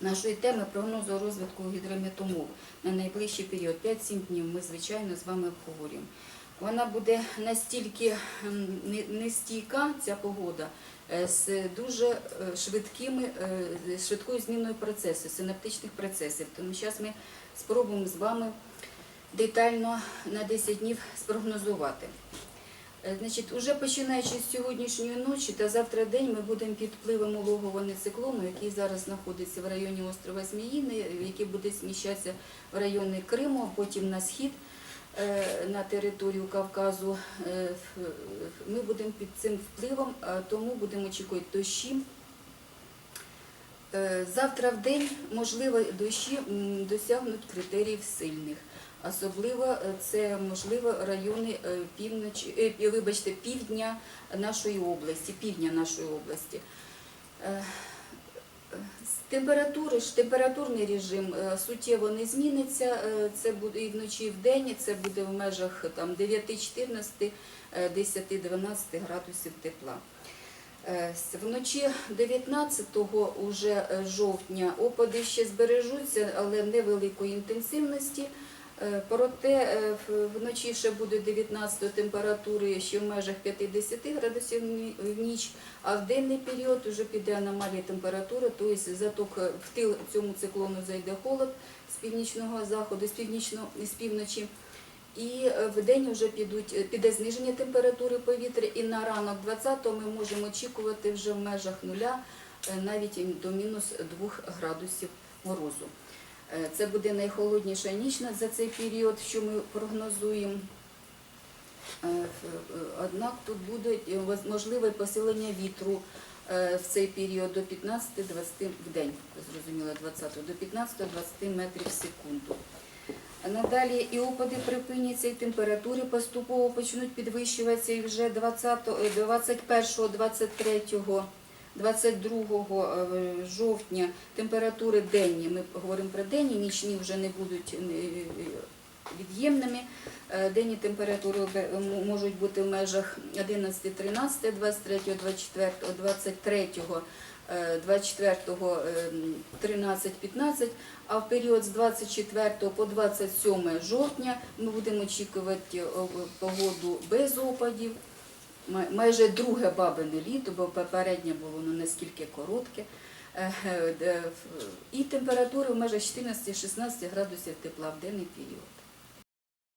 нашої теми прогнозу розвитку гідрометумов на найближчий період 5-7 днів. Ми, звичайно, з вами обговорюємо. Вона буде настільки нестійка, ця погода, е, з дуже е, швидкими, е, швидкою зміною процесу, синаптичних процесів. Тому зараз ми спробуємо з вами детально на 10 днів спрогнозувати. Е, Значить, уже починаючи з сьогоднішньої ночі та завтра день ми будемо під впливом улогового циклону, який зараз знаходиться в районі острова Зміїни, який буде зміщатися в райони Криму, а потім на схід е, на територію Кавказу. Е, Ми будемо під цим впливом, тому будемо очікувати дощі. Завтра в день, можливо, дощі досягнуть критеріїв сильних. Особливо е, це можливо райони е, півночі, е, вибачте, півдня нашої області, півдня нашої області. Температури температурний режим суттєво не зміниться. Це буде і вночі, і вдень. Це буде в межах 9-14, е, 10-12 градусів тепла. Вночі 19 уже жовтня опади ще збережуться, але невеликої інтенсивності. Е, Проте е, вночі ще буде 19 температури ще в межах 50 градусів в ніч, а в денний період вже піде аномалія температури, тобто заток в тил цьому циклону зайде холод з північного заходу, з північного з півночі. І е, в день вже підуть, піде зниження температури повітря, і на ранок 20-го ми можемо очікувати вже в межах нуля, навіть до мінус 2 градусів морозу. Е, Це буде найхолодніша ніч за цей період, що ми прогнозуємо. Е, е, Однак тут буде можливе посилення вітру в цей період до 15-20 в день, зрозуміло, 20 до 15-20 метрів в секунду. Надалі і опади припиняться, і температури поступово почнуть підвищуватися і вже 20, е, 21, 23, 22 е, жовтня температури денні, ми говоримо про денні, нічні вже не будуть е, від'ємними. Е, Денні температури можуть бути в межах 11, 13, 23, 24, 23, е, 24, е, 13, 15, а в період з 24 по 27 жовтня ми будемо очікувати погоду без опадів, майже друге бабине літо, бо попереднє було ну, наскільки коротке. І температури в межах 14-16 градусів тепла в денний період.